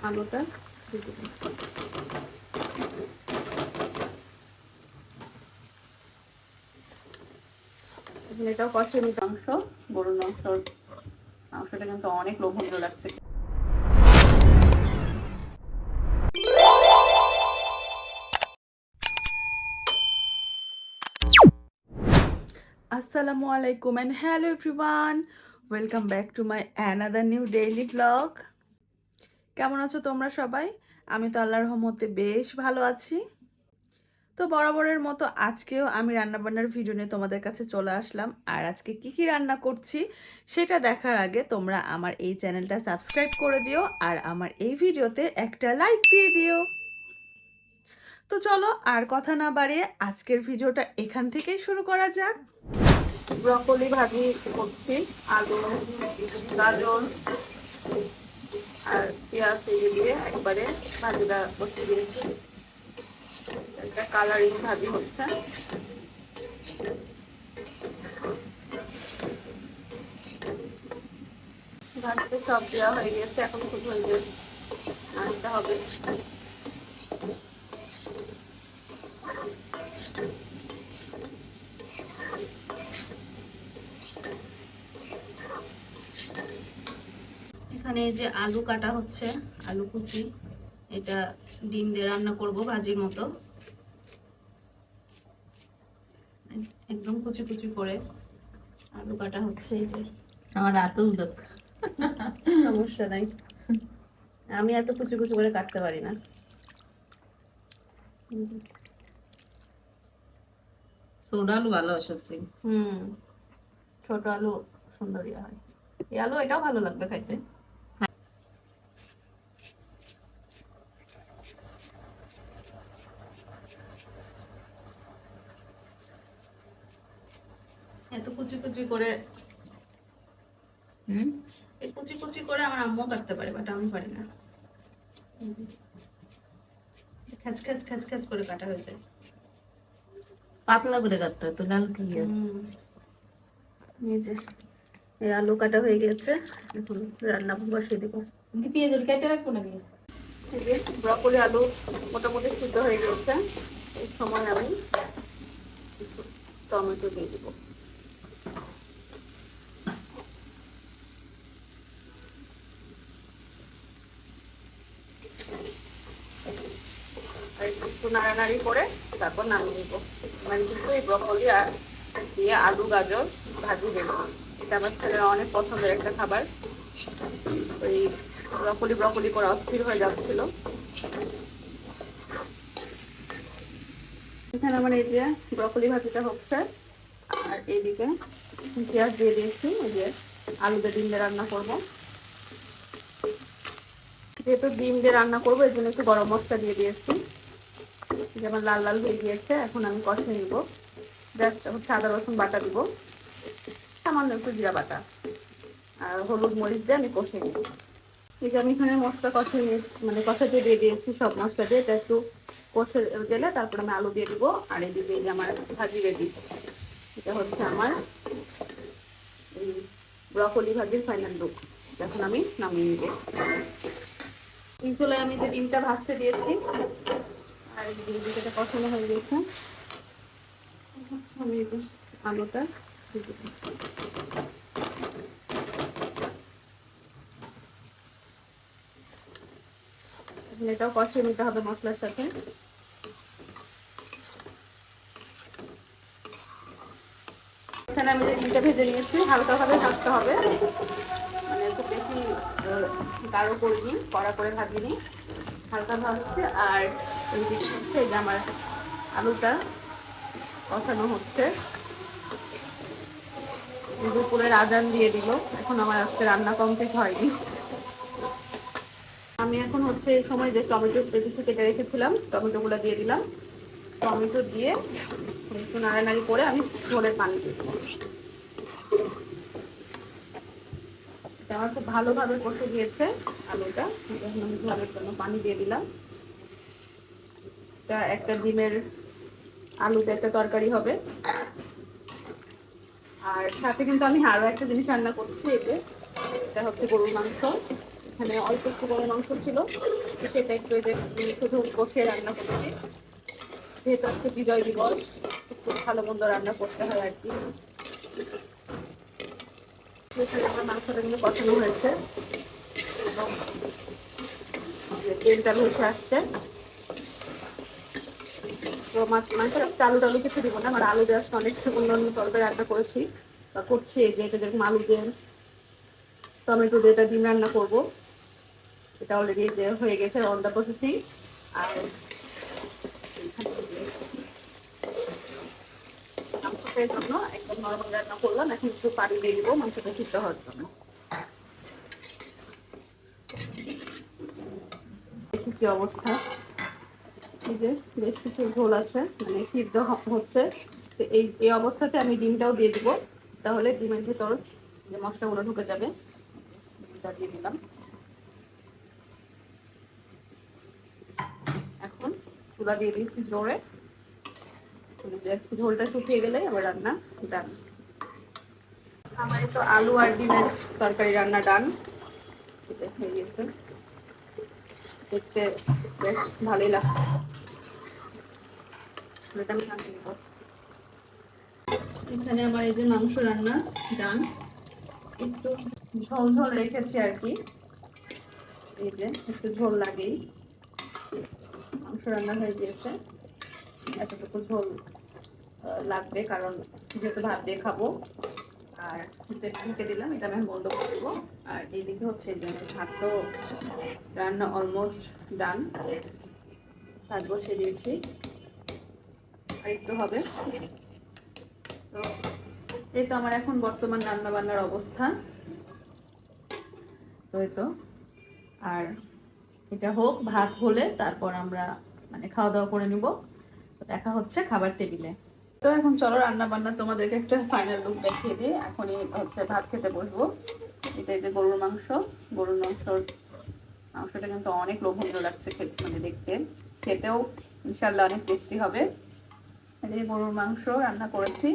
আলুটা এটাও গরুর কিন্তু অনেক লোভনীয় লাগছে। আসসালামু আলাইকুম and hello everyone welcome back to my another new daily blog কেমন আছো তোমরা সবাই? আমি তো আল্লাহর রহমতে বেশ ভালো আছি। তো বরাবরের মতো আজকেও আমি রান্নাবান্নার ভিডিও নিয়ে তোমাদের কাছে চলে আসলাম। আর আজকে কি কি রান্না করছি সেটা দেখার আগে তোমরা আমার এই চ্যানেলটা সাবস্ক্রাইব করে দিও আর আমার এই ভিডিওতে একটা লাইক দিয়ে দিও। তো চলো আর কথা না বাড়িয়ে আজকের ভিডিওটা এখান থেকেই শুরু করা যাক। ব্রকলি ভাজি করছি, আলু গাজর আর পেঁয়াজ এই দিয়ে একবারে ভাজিটা করতে দিয়েছি। একটা কালারিং ভাজি হচ্ছে। ভাজিতে সব দেওয়া হয়ে গেছে, এখন খুব হয়ে গেছে আনতে হবে। এখানে এই যে আলু কাটা হচ্ছে আলু কুচি এটা ডিম দিয়ে রান্না করব ভাজির মতো। একদম কুচি কুচি করে আলু কাটা হচ্ছে এই যে। আমার উদক সমস্যা নাই। আমি এত কুচি কুচি করে কাটতে পারি না। সোডা আলু ভালো সব সিং হুম ছোট আলু সুন্দরী হয়। এই আলু এটাও ভালো লাগবে খাইতে। এত কুচি কুচি করে হুম? এই কুচি কুচি করে আমার আম্মু কাটতে পারে বাট আমি পারি না। খ্যাচ খ্যাচ খ্যাচ খ্যাচ করে কাটা হয়ে যায়। পাতলা করে কাটতে হয় তো লাল কি এই যে এই আলু কাটা হয়ে গেছে এখন রান্না বসিয়ে দেবো। পেঁয়াজ কেটে রাখব নাকি? এই যে ব্রকলি আলু মোটামুটি সিদ্ধ হয়ে গেছে। এই সময় আমি টমেটো দিয়ে দিব আর একটু নাড়ানাড়ি করে তারপর নামিয়ে নিব। মানে কিন্তু এই ব্রকলি আর দিয়ে আলু, গাজর ভাজি দেবো এটা আমার ছেলের অনেক পছন্দের একটা খাবার। ওই ব্রকলি ব্রকলি করে অস্থির হয়ে যাচ্ছিল। এখানে আমার এই যে ব্রকলি ভাজিটা হচ্ছে। আর এইদিকে পেঁয়াজ দিয়ে দিয়েছি। ওই যে আলুতে ডিম দিয়ে রান্না করব। যেহেতু ডিম দিয়ে রান্না করব, এই জন্য একটু গরম মশলা দিয়ে দিয়েছি। যেমন লাল লাল হয়ে গিয়েছে, এখন আমি কষে নিব। জাস্ট হচ্ছে আদা রসুন বাটা দিব। সামান্য একটু জিরা বাটা আর হলুদ মরিচ দিয়ে আমি কষে নিব। এই যে আমি এখানে মশলা কষে নিয়ে মানে কষাতে দিয়ে দিয়েছি সব মশলা দিয়ে, এটা একটু কষে গেলে তারপর আমি আলু দিয়ে দিব। আর এদিকে এই যে আমার ভাজি রেডি, এটা হচ্ছে আমার এই ব্রকলি ভাজির ফাইনাল লুক এখন আমি নামিয়ে নিব। এই চলে আমি যে ডিমটা ভাজতে দিয়েছি আর এদিকে যেটা হয়ে গেছে এটাও কষিয়ে নিতে হবে মশলার সাথে। এখানে আমি ডিমটা ভেজে নিয়েছি, হালকাভাবে ভাজতে হবে। মানে খুব বেশি গাঢ় করিনি কড়া করে ভাজিনি হালকা ভাজছে আর হচ্ছে এই যে আমার আলুটা কষানো হচ্ছে। দুপুরের আজান দিয়ে দিল। এখন আমার আজকে রান্না কমপ্লিট হয়নি। আমি এখন হচ্ছে এই সময় যে টমেটো কিছু কেটে রেখেছিলাম, টমেটোগুলো দিয়ে দিলাম। টমেটো দিয়ে একটু নাড়ানাড়ি করে আমি ঝোলের পানি এটা আমার খুব ভালোভাবে কষে গিয়েছে। আলুটা। এখন আমি ঝোলের জন্য পানি দিয়ে দিলাম। এটা একটা ডিমের আলুতে একটা তরকারি হবে। আর সাথে কিন্তু আমি আরও একটা জিনিস রান্না করছি এতে এটা হচ্ছে গরুর মাংস। এখানে অল্প একটু বড় মাংস ছিল সেটা একটু উম, শুধু কষিয়ে রান্না করেছি। যেহেতু আজকে বিজয় দিবস একটু ভালো মন্দ রান্না করতে হয় আর কি। আমার মাংসটা কিন্তু কষানো হয়েছে। যে তেলটা ভেসে আসছে। তো মাছ মাংস আজকে আলু কিছু দিব না আমার আলু দিয়ে অনেক অন্য অন্য তরকারি রান্না করেছি বা করছি যে এটা যেরকম আলু দিয়ে টমেটো দিয়ে এটা ডিম রান্না করব। এটা অলরেডি যে হয়ে গেছে অন দ্য প্রসেসিং আর মাংসটার জন্য একদম নরমাল রান্না করলাম, এখন একটু পানি দিয়ে দিব, মাংসটা সিদ্ধ হওয়ার জন্য। কি অবস্থা? এই যে বেশ কিছু ঝোল আছে মানে সিদ্ধ হচ্ছে। তো এই এই অবস্থাতে আমি ডিমটাও দিয়ে দিব। তাহলে ডিমের ভিতর যে মশলাগুলো ঢুকে যাবে, ডিমটা দিয়ে দিলাম। এখন চুলা দিয়ে দিয়েছি জোরে। ঝোলটা শুকিয়ে গেলে আবার রান্না ডান আমার তো আলু আর ডিমের তরকারি রান্না ডান এটা হয়ে গেছে। দেখতে বেশ ভালোই লাগছে। এখানে আমার এই যে মাংস রান্না ডান। একটু ঝোল ঝোল রেখেছি আর কি। এই যে একটু ঝোল লাগেই। মাংস রান্না হয়ে গিয়েছে। এতটুকু ঝোল লাগবে কারণ যেহেতু ভাত দিয়ে খাব। আর এটা ঢেকে দিলাম, এটা আমি বন্ধ করে দেবো। আর এইদিকে হচ্ছে যে ভাত তো রান্না অলমোস্ট ডান ভাত বসিয়ে দিয়েছি। আর একটু হবে। তো এই তো আমার এখন বর্তমান রান্না বান্নার অবস্থা। তো এই তো। আর এটা হোক, ভাত হলে তারপর আমরা মানে খাওয়া দাওয়া করে নিব। দেখা হচ্ছে খাবার টেবিলে। তো এখন চলো রান্না বান্না তোমাদেরকে একটা ফাইনাল লুক দেখিয়ে দিই। এখনই হচ্ছে ভাত খেতে বসবো। এটা যে গরুর মাংস। গরুর মাংসর মাংসটা কিন্তু অনেক লোভনীয় লাগছে মানে দেখতে। খেতেও ইনশাল্লাহ অনেক টেস্টি হবে। এই গরুর মাংস রান্না করেছি।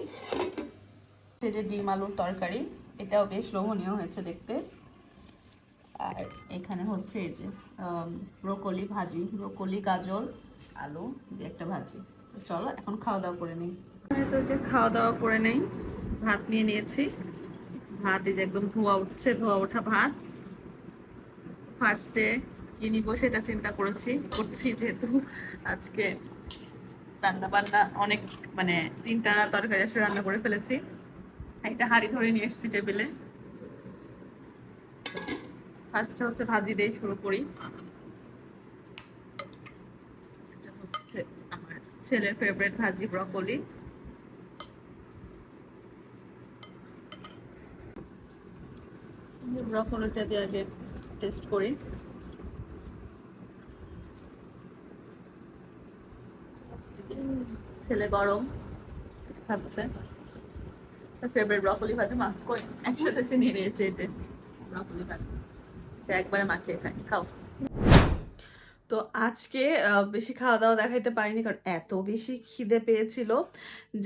এই যে ডিম আলুর তরকারি, এটাও বেশ লোভনীয় হয়েছে দেখতে। আর এখানে হচ্ছে এই যে ব্রোকলি ভাজি, ব্রোকলি, গাজর, আলু দিয়ে একটা ভাজি। চলো, এখন খাওয়া দাওয়া করে নিই। তো যে খাওয়া দাওয়া করে নেই, ভাত নিয়ে নিয়েছি। ভাত এই যে একদম ধোয়া উঠছে, ধোয়া ওঠা ভাত। ফার্স্টে কি নিব সেটা চিন্তা করেছি, করছি যেহেতু আজকে রান্না বান্না অনেক মানে তিনটা তরকারি আসলে রান্না করে ফেলেছি। একটা হাঁড়ি ধরে নিয়ে এসেছি টেবিলে। ফার্স্টে হচ্ছে ভাজি দিয়ে শুরু করি এটা হচ্ছে আমার ছেলের ফেভারিট ভাজি ব্রকলি ব্রকলিটা দিয়ে আগে টেস্ট করি। ছেলে গরম খাচ্ছে। ফেভারিট ব্রকলি ভাজি মা কই? একসাথে সে নিয়ে নিয়েছে যে ব্রকলি ভাজি। সে একবারে মাখিয়ে খায়। খাও। তো আজকে বেশি খাওয়া দাওয়া দেখাইতে পারিনি কারণ এত বেশি খিদে পেয়েছিল।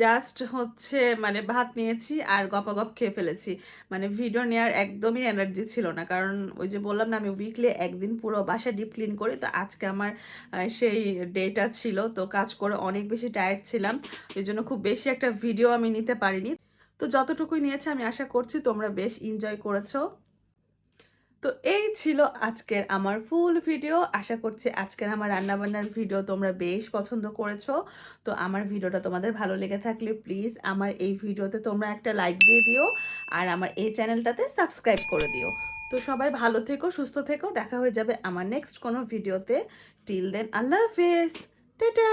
জাস্ট হচ্ছে মানে ভাত নিয়েছি আর গপাগপ খেয়ে ফেলেছি। মানে ভিডিও নেওয়ার একদমই এনার্জি ছিল না। কারণ ওই যে বললাম না, আমি উইকলি একদিন পুরো বাসা ডিপ ক্লিন করি। তো আজকে আমার সেই ডেটা ছিল। তো কাজ করে অনেক বেশি টায়ার্ড ছিলাম। এই জন্য খুব বেশি একটা ভিডিও আমি নিতে পারিনি। তো যতটুকুই নিয়েছি আমি আশা করছি তোমরা বেশ এনজয় করেছ। তো এই ছিল আজকের আমার ফুল ভিডিও আশা করছি আজকের আমার রান্নাবান্নার ভিডিও তোমরা বেশ পছন্দ করেছ। তো আমার ভিডিওটা তোমাদের ভালো লেগে থাকলে প্লিজ আমার এই ভিডিওতে তোমরা একটা লাইক দিয়ে দিও আর আমার এই চ্যানেলটাতে সাবস্ক্রাইব করে দিও। তো সবাই ভালো থেকো, সুস্থ থেকো। দেখা হয়ে যাবে আমার নেক্সট কোনো ভিডিওতে টিল দেন আল্লাহ হাফেজ। টাটা!